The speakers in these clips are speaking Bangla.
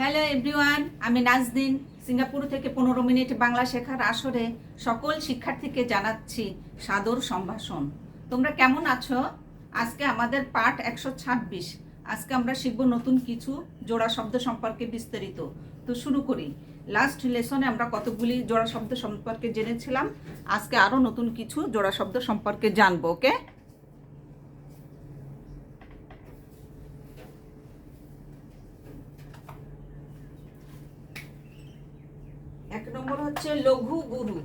হ্যালো এভরিওয়ান আমি নাজদিন সিঙ্গাপুর থেকে পনেরো মিনিট বাংলা শেখার আসরে সকল শিক্ষার্থীকে জানাচ্ছি সাদর সম্ভাষণ। তোমরা কেমন আছো? আজকে আমাদের পাঠ একশো ছাব্বিশ। আজকে আমরা শিখব নতুন কিছু, জোড়া শব্দ সম্পর্কে বিস্তারিত। তো শুরু করি। লাস্ট লেসনে আমরা কতগুলি জোড়া শব্দ সম্পর্কে জেনেছিলাম? আজকে আরও নতুন কিছু জোড়া শব্দ সম্পর্কে জানব ওকে এক নম্বর হচ্ছে লঘু গুরু।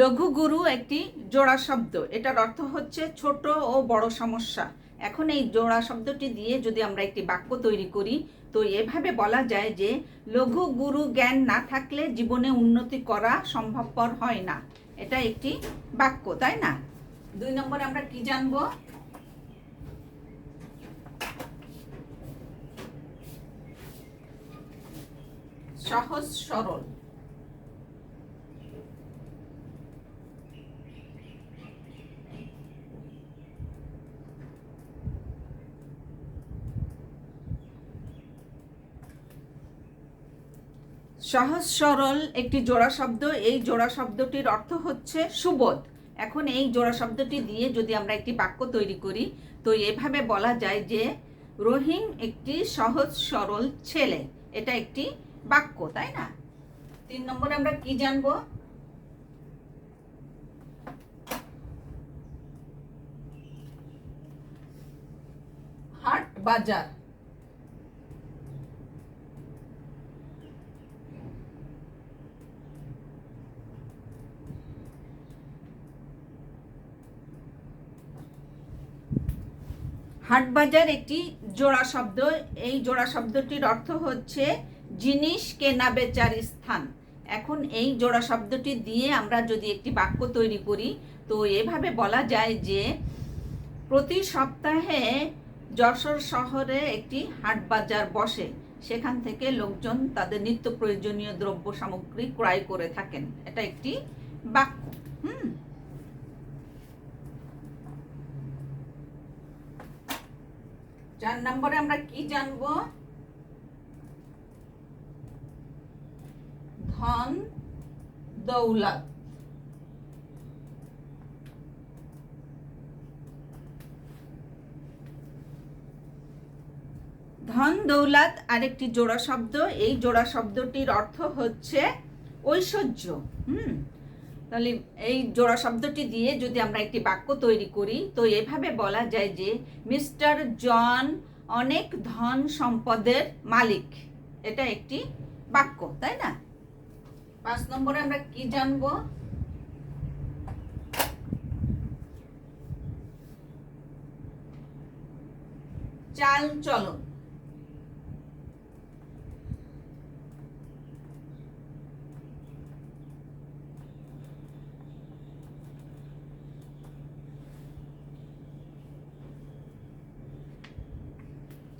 লঘু গুরু একটি জোড়া শব্দ। এটার অর্থ হচ্ছে ছোট ও বড় সমস্যা। এখন এই জোড়া শব্দটি দিয়ে যদি আমরা একটি বাক্য তৈরি করি, তো এভাবে বলা যায় যে, লঘু গুরু জ্ঞান না থাকলে জীবনে উন্নতি করা সম্ভবপর হয় না। এটা একটি বাক্য, তাই না? দুই নম্বরে আমরা কি জানব? সহজ সরল। সহজ সরল একটি জোড়া শব্দ। এই জোড়া শব্দটির অর্থ হচ্ছে সুবোধ। এখন এই জোড়া শব্দটি দিয়ে যদি আমরা একটি বাক্য তৈরি করি, তো এভাবে বলা যায় যে রহিম একটি সহজ সরল ছেলে। এটা একটি বাক্য, তাই না? তিন নম্বরে আমরা কি জানব? হাট বাজার। হাটবাজার একটি জোড়া শব্দ। এই জোড়া শব্দটির অর্থ হচ্ছে জিনিস কেনা বেচার স্থান। এখন এই জোড়া শব্দটি দিয়ে আমরা যদি একটি বাক্য তৈরি করি, তো এভাবে বলা যায় যে প্রতি সপ্তাহে যশোর শহরে একটি হাট বাজার বসে। সেখান থেকে লোকজন তাদের নিত্য প্রয়োজনীয় দ্রব্য সামগ্রী ক্রয় করে থাকেন। এটা একটি বাক্য। হুম? চার নম্বরে আমরা কি জানব? ধন দৌলত। ধন দৌলত আরেকটি জোড়া শব্দ। এই জোড়া শব্দটির অর্থ হচ্ছে ঐশ্বর্য। হুম? তাহলে এই জোড়া শব্দটি দিয়ে যদি আমরা একটি বাক্য তৈরি করি, তো এভাবে বলা যায় যে মিস্টার জন অনেক ধন সম্পদের মালিক। এটা একটি বাক্য, তাই না? পাঁচ নম্বরে আমরা কি জানব? চাল চলন।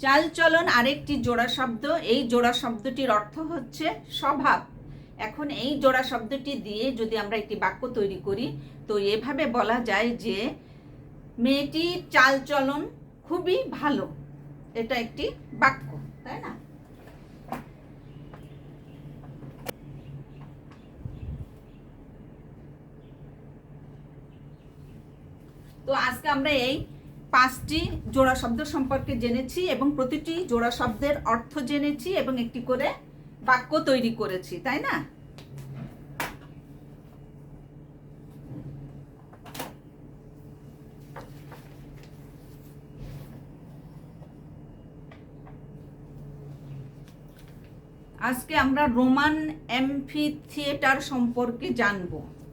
চালচলন আরেকটি জোড়া শব্দ। এই জোড়া শব্দটির অর্থ হচ্ছে স্বভাব এখন এই জোড়া শব্দটি দিয়ে যদি আমরা একটি বাক্য তৈরি করি, তো এভাবে বলা যায় যে মেয়েটির চালচলন খুবই ভালো। এটা একটি বাক্য, তাই না? তো আজকে আমরা এই পাঁচটি জোড়া শব্দ সম্পর্কে জেনেছি এবং প্রতিটি জোড়া শব্দের অর্থ জেনেছি এবং একটি করে বাক্য তৈরি করেছি, তাই না? আজকে আমরা রোমান এমফি থিয়েটার সম্পর্কে জানব,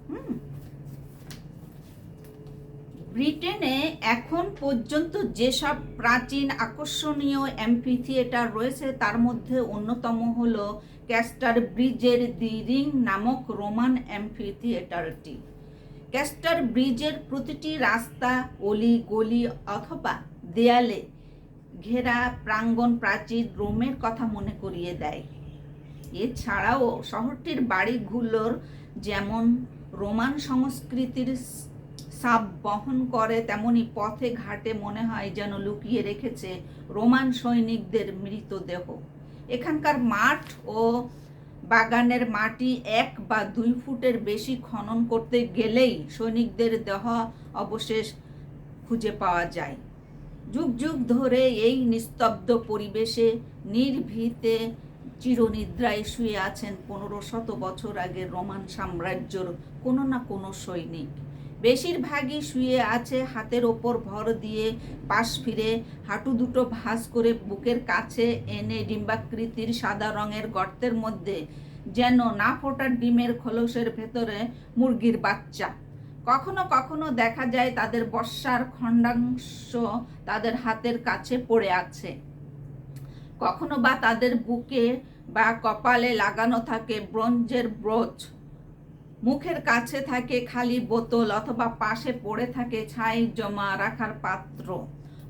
হুম? ব্রিটেনে এখন পর্যন্ত যেসব প্রাচীন আকর্ষণীয় অ্যাম্পি থিয়েটার রয়েছে, তার মধ্যে অন্যতম হল ক্যাস্টার ব্রিজের দি রিং নামক রোমান অ্যাম্পি থিয়েটারটি ক্যাস্টার ব্রিজের প্রতিটি রাস্তা, অলি গলি অথবা দেয়ালে ঘেরা প্রাঙ্গণ প্রাচীর রোমের কথা মনে করিয়ে দেয়। এছাড়াও শহরটির বাড়িগুলোর যেমন রোমান সংস্কৃতির সাপ বহন করে, তেমনি পথে ঘাটে মনে হয় যেন লুকিয়ে রেখেছে রোমান সৈনিকদের মৃতদেহ। এখানকার মাঠ ও বাগানের মাটি এক বা দুই ফুটের বেশি খনন করতে গেলেই সৈনিকদের দেহ অবশেষ খুঁজে পাওয়া যায়। যুগ যুগ ধরে এই নিস্তব্ধ পরিবেশে নির্ভীতে চিরনিদ্রায় শুয়ে আছেন পনেরো শত বছর আগের রোমান সাম্রাজ্যর কোনো না কোনো সৈনিক। বেশিরভাগই শুয়ে আছে, হাতের ওপর ভর দিয়ে পাশ ফিরে হাঁটু দুটো ভাঁজ করে বুকের কাছে এনে ডিম্বাকৃতির সাদা রঙের গর্তের মধ্যে যেন না ফোটার ডিমের খোলসের ভেতরে মুরগির বাচ্চা। কখনো কখনো দেখা যায় তাদের বর্ষার খণ্ডাংশ তাদের হাতের কাছে পড়ে আছে। কখনো বা তাদের বুকে বা কপালে লাগানো থাকে ব্রোঞ্জের ব্রোচ। মুখের কাছে থাকে খালি বোতল অথবা পাশে পড়ে থাকে ছাই জমা রাখার পাত্র।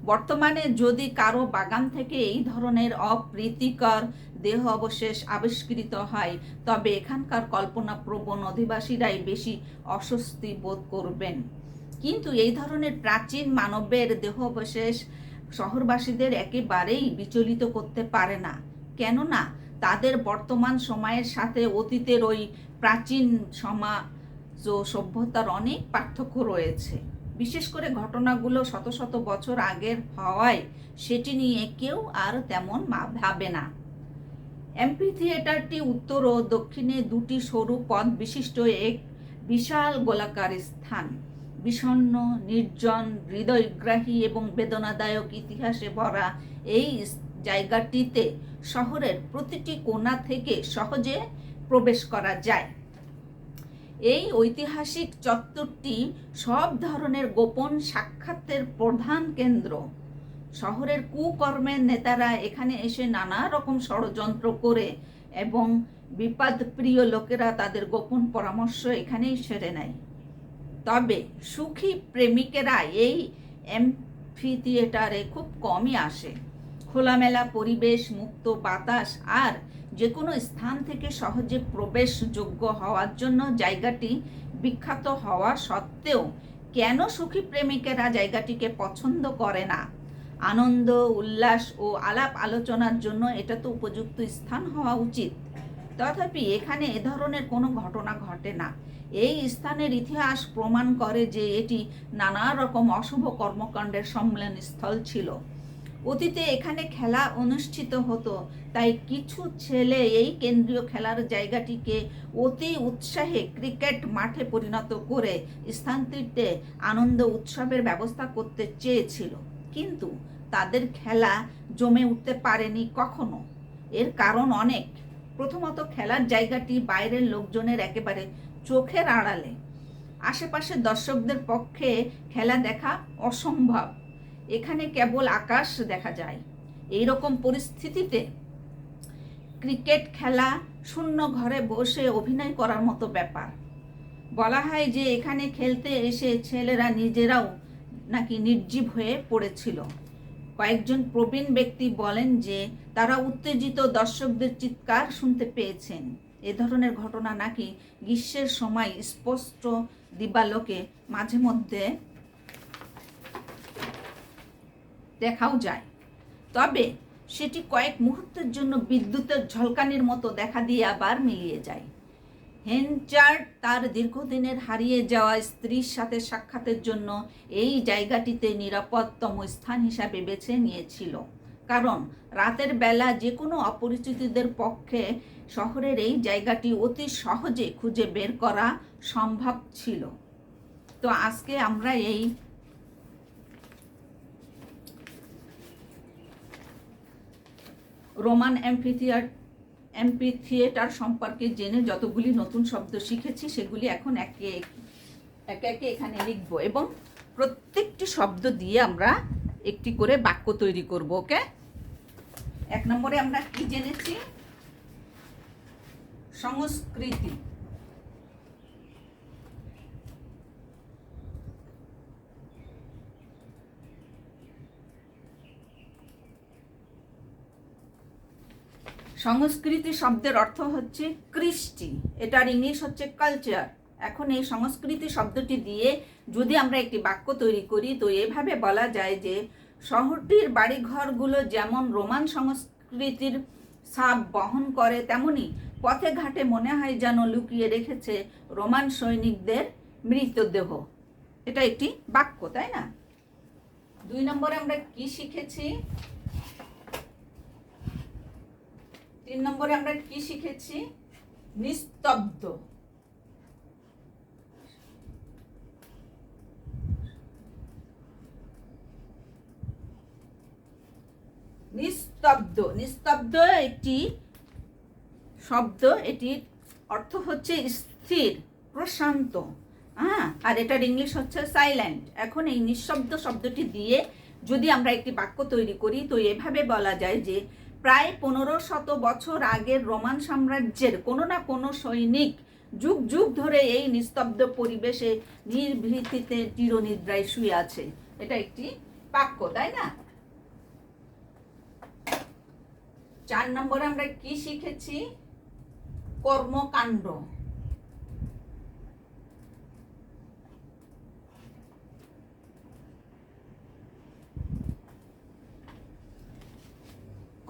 বর্তমানে যদি কারও বাগান থেকে এই ধরনের অপ্রীতিকর দেহ অবশেষ আবিষ্কৃত হয়, তবে এখানকার কল্পনাপ্রবণ অধিবাসীরাই বেশি অস্বস্তি বোধ করবেন। কিন্তু এই ধরনের প্রাচীন মানবের দেহ অবশেষ শহরবাসীদের একেবারেই বিচলিত করতে পারে না। কেননা, তাদের বর্তমান সময়ের সাথে অতীতের ওই প্রাচীন সমাজ ও সভ্যতার অনেক পার্থক্য রয়েছে। বিশেষ করে ঘটনাগুলো শত শত বছর আগের হওয়ায় সেটি নিয়ে কেউ আর তেমন ভাবে না। এমপি থিয়েটারটি উত্তর ও দক্ষিণে দুটি সরু পথ বিশিষ্ট এক বিশাল গোলাকার স্থান। বিষণ্ণ, নির্জন, হৃদয়গ্রাহী এবং বেদনাদায়ক ইতিহাসে ভরা এই জায়গাটিতে শহরের প্রতিটি কোণা থেকে সহজে প্রবেশ করা যায়। এই ঐতিহাসিক চত্বরটি সব ধরনের গোপন সাক্ষাতের প্রধান কেন্দ্র। শহরের কুকর্মের নেতারা এখানে এসে নানা রকম ষড়যন্ত্র করে এবং বিপদপ্রিয় লোকেরা তাদের গোপন পরামর্শ এখানেই সেরে নেয়। তবে সুখী প্রেমিকেরা এই এমফি থিয়েটারে খুব কমই আসে। খোলামেলা পরিবেশ, মুক্ত বাতাস আর যে কোনো স্থান থেকে সহজে প্রবেশযোগ্য হওয়ার জন্য জায়গাটি বিখ্যাত হওয়া সত্ত্বেও কেন সুখী প্রেমিকেরা জায়গাটিকে পছন্দ করে না? আনন্দ, উল্লাস ও আলাপ আলোচনার জন্য এটা তো উপযুক্ত স্থান হওয়া উচিত। তথাপি এখানে এ ধরনের কোনো ঘটনা ঘটে না। এই স্থানের ইতিহাস প্রমাণ করে যে এটি নানা রকম অশুভ কর্মকাণ্ডের সম্মেলন স্থল ছিল। অতীতে এখানে খেলা অনুষ্ঠিত হতো, তাই কিছু ছেলে এই কেন্দ্রীয় খেলার জায়গাটিকে অতি উৎসাহে ক্রিকেট মাঠে পরিণত করে স্থানটিতে আনন্দ উৎসবের ব্যবস্থা করতে চেয়েছিল। কিন্তু তাদের খেলা জমে উঠতে পারেনি কখনো। এর কারণ অনেক। প্রথমত খেলার জায়গাটি বাইরের লোকজনের একেবারে চোখের আড়ালে। আশেপাশের দর্শকদের পক্ষে খেলা দেখা অসম্ভব। এখানে কেবল আকাশ দেখা যায়। এই রকম পরিস্থিতিতে ক্রিকেট খেলা, শূন্য ঘরে বসে অভিনয় করার মতো ব্যাপার। বলা হয় যে এখানে খেলতে এসে ছেলেরা নিজেরাও নাকি নির্জীব হয়ে পড়েছিল। কয়েকজন প্রবীণ ব্যক্তি বলেন যে তারা উত্তেজিত দর্শকদের চিৎকার শুনতে পেয়েছেন। এ ধরনের ঘটনা নাকি গ্রীষ্মের সময় স্পষ্ট দিবালোকে মাঝে মধ্যে দেখাও যায়। তবে সেটি কয়েক মুহূর্তের জন্য বিদ্যুতের ঝলকানির মতো দেখা দিয়ে আবার মিলিয়ে যায়। হেনচার্ড তার দীর্ঘদিনের হারিয়ে যাওয়া স্ত্রীর সাথে সাক্ষাতের জন্য এই জায়গাটিতে নিরাপদতম স্থান হিসাবে বেছে নিয়েছিল। কারণ রাতের বেলা যে কোনো অপরিচিতদের পক্ষে শহরের এই জায়গাটি অতি সহজে খুঁজে বের করা সম্ভব ছিল। তো আজকে আমরা এই রোমান অ্যাম্পিথিয়ার এমপি থিয়েটার সম্পর্কে জেনে যতগুলি নতুন শব্দ শিখেছি, সেগুলি এখন একে একে একে এখানে লিখব এবং প্রত্যেকটি শব্দ দিয়ে আমরা একটি করে বাক্য তৈরি করব, ওকে? এক নম্বরে আমরা কি জেনেছি? সংস্কৃতি। সংস্কৃতি শব্দের অর্থ হচ্ছে কৃষ্টি। এটার ইংলিশ হচ্ছে কালচার এখন এই সংস্কৃতি শব্দটি দিয়ে যদি আমরা একটি বাক্য তৈরি করি, তো এভাবে বলা যায় যে শহরটির বাড়িঘরগুলো যেমন রোমান সংস্কৃতির ছাপ বহন করে, তেমনি পথে ঘাটে মনে হয় যেন লুকিয়ে রেখেছে রোমান সৈনিকদের মৃতদেহ। এটা একটি বাক্য, তাই না? দুই নম্বরে আমরা কি শিখেছি? তিন নম্বরে আমরা কি শিখেছি? নিস্তব্ধ। নিস্তব্ধ। নিস্তব্ধ একটি শব্দ, এটির অর্থ হচ্ছে স্থির, প্রশান্ত। হ্যাঁ আর এটার ইংলিশ হচ্ছে সাইলেন্ট এখন এই নিঃশব্দ শব্দটি দিয়ে যদি আমরা একটি বাক্য তৈরি করি, তো এভাবে বলা যায় যে প্রায় পনেরো শত বছর আগের রোমান সাম্রাজ্যের কোনো না কোনো সৈনিক যুগ যুগ ধরে এই নিস্তব্ধ পরিবেশে নির্ভীতিতে চিরনিদ্রায় শুয়ে আছে। এটা একটি পাক্য তাই না? চার নম্বরে আমরা কি শিখেছি? কর্মকাণ্ড।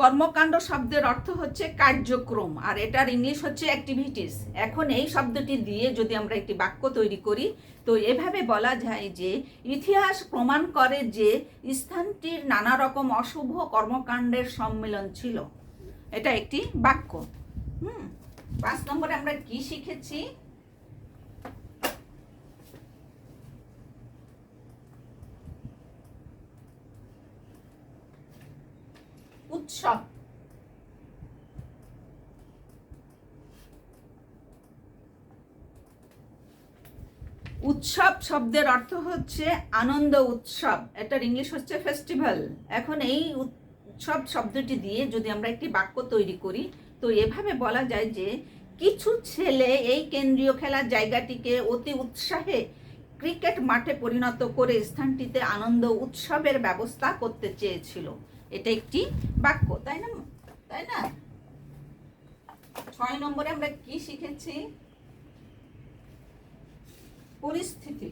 কর্মকাণ্ড শব্দের অর্থ হচ্ছে কার্যক্রম, আর এটার ইংলিশ হচ্ছে অ্যাক্টিভিটিস এখন এই শব্দটি দিয়ে যদি আমরা একটি বাক্য তৈরি করি, তো এভাবে বলা যায় যে, ইতিহাস প্রমাণ করে যে স্থানটির নানা রকম অশুভ কর্মকাণ্ডের সম্মেলন ছিল। এটা একটি বাক্য। হুম, পাঁচ নম্বরে আমরা কি শিখেছি? উৎসব। উৎসব শব্দের অর্থ হচ্ছে আনন্দ উৎসব। এটার ইংলিশ হচ্ছে ফেস্টিভ্যাল এখন এই উৎসব শব্দটি দিয়ে যদি আমরা একটি বাক্য তৈরি করি, তো এভাবে বলা যায় যে কিছু ছেলে এই কেন্দ্রীয় খেলার জায়গাটিকে অতি উৎসাহে ক্রিকেট মাঠে পরিণত করে স্থানটিতে আনন্দ উৎসবের ব্যবস্থা করতে চেয়েছিল। এটা একটি বাক্য, তাই না? তাই না? ছয় নম্বরে আমরা কি শিখেছি? পরিস্থিতি।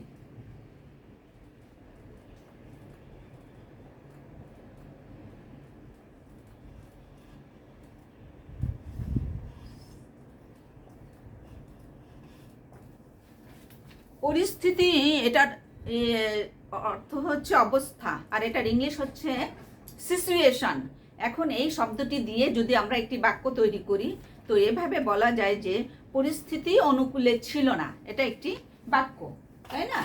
পরিস্থিতি, এটার অর্থ হচ্ছে অবস্থা, আর এটার ইংলিশ হচ্ছে সিচুয়েশন। এখন এই শব্দটি দিয়ে যদি আমরা একটি বাক্য তৈরি করি, তো এভাবে বলা যায় যে পরিস্থিতি অনুকূলে ছিল না। এটা একটি বাক্য, তাই না?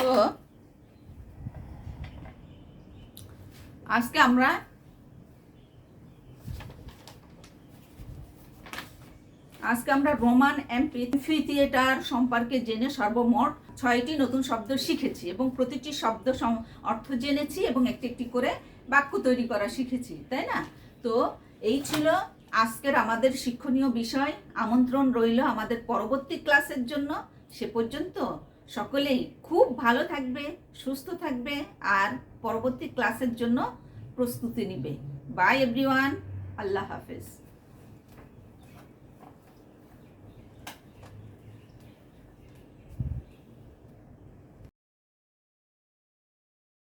তো আজকে আমরা আজকে আমরা রোমান এমপি থিয়েটার সম্পর্কে জেনে সর্বমোট ছয়টি নতুন শব্দ শিখেছি এবং প্রতিটি শব্দ অর্থ জেনেছি এবং একটি একটি করে বাক্য তৈরি করা শিখেছি, তাই না? তো এই ছিল আজকের আমাদের শিক্ষণীয় বিষয়। আমন্ত্রণ রইল আমাদের পরবর্তী ক্লাসের জন্য। সে পর্যন্ত সকলেই খুব ভালো থাকবে, সুস্থ থাকবে আর পরবর্তী ক্লাসের জন্য প্রস্তুতি নিবে। বাই এভরিওয়ান আল্লাহ হাফেজ।